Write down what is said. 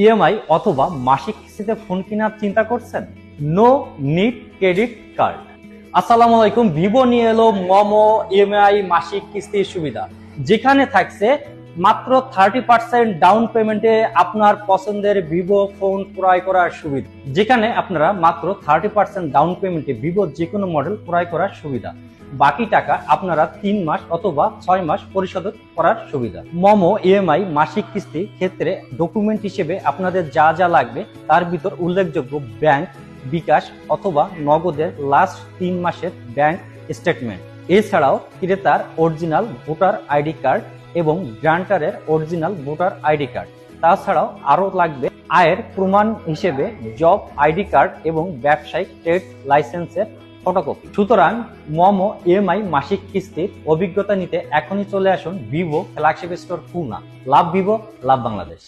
EMI অথবা মাসিক কিস্তিতে ফোন কেনার চিন্তা করছেন? নো নিড ক্রেডিট কার্ড আসসালামু আলাইকুম, ভিভো নিয়ে এলো মমো ইএমআই মাসিক কিস্তির সুবিধা। যেখানে থাকছে মাত্র থার্টি পার্সেন্ট ডাউন পেমেন্টে আপনার পছন্দের ভিভো ফোন ক্রয় করার সুবিধা। যেখানে আপনারা মাত্র থার্টি পার্সেন্ট ডাউন পেমেন্টে ভিভো যে কোনো মডেল ক্রয় করার সুবিধা। বাকি টাকা আপনারা তিন মাস অথবা ছয় মাস পরিশোধ করার সুবিধা। মমো ইএমআই মাসিক কিস্তি ক্ষেত্রে ডকুমেন্ট হিসেবে আপনাদের যা যা লাগবে তার ভিতর উল্লেখযোগ্য ব্যাংক বিকাশ অথবা নগদের লাস্ট তিন মাসের ব্যাংক স্টেটমেন্ট এছাড়াও ক্রেতার অরিজিনাল ভোটার আইডি কার্ড এবং গ্রান্টারের অরিজিনাল ভোটার আইডি কার্ড। তাছাড়াও আরও লাগবে আয়ের প্রমাণ হিসেবে জব আইডি কার্ড এবং ব্যবসায়িক ট্রেড লাইসেন্সের ফটোকপি। সুতরাং মমো ইএমআই মাসিক কিস্তির অভিজ্ঞতা নিতে এখনই চলে আসুন Vivo flagship store Khulna love Vivo, love Bangladesh.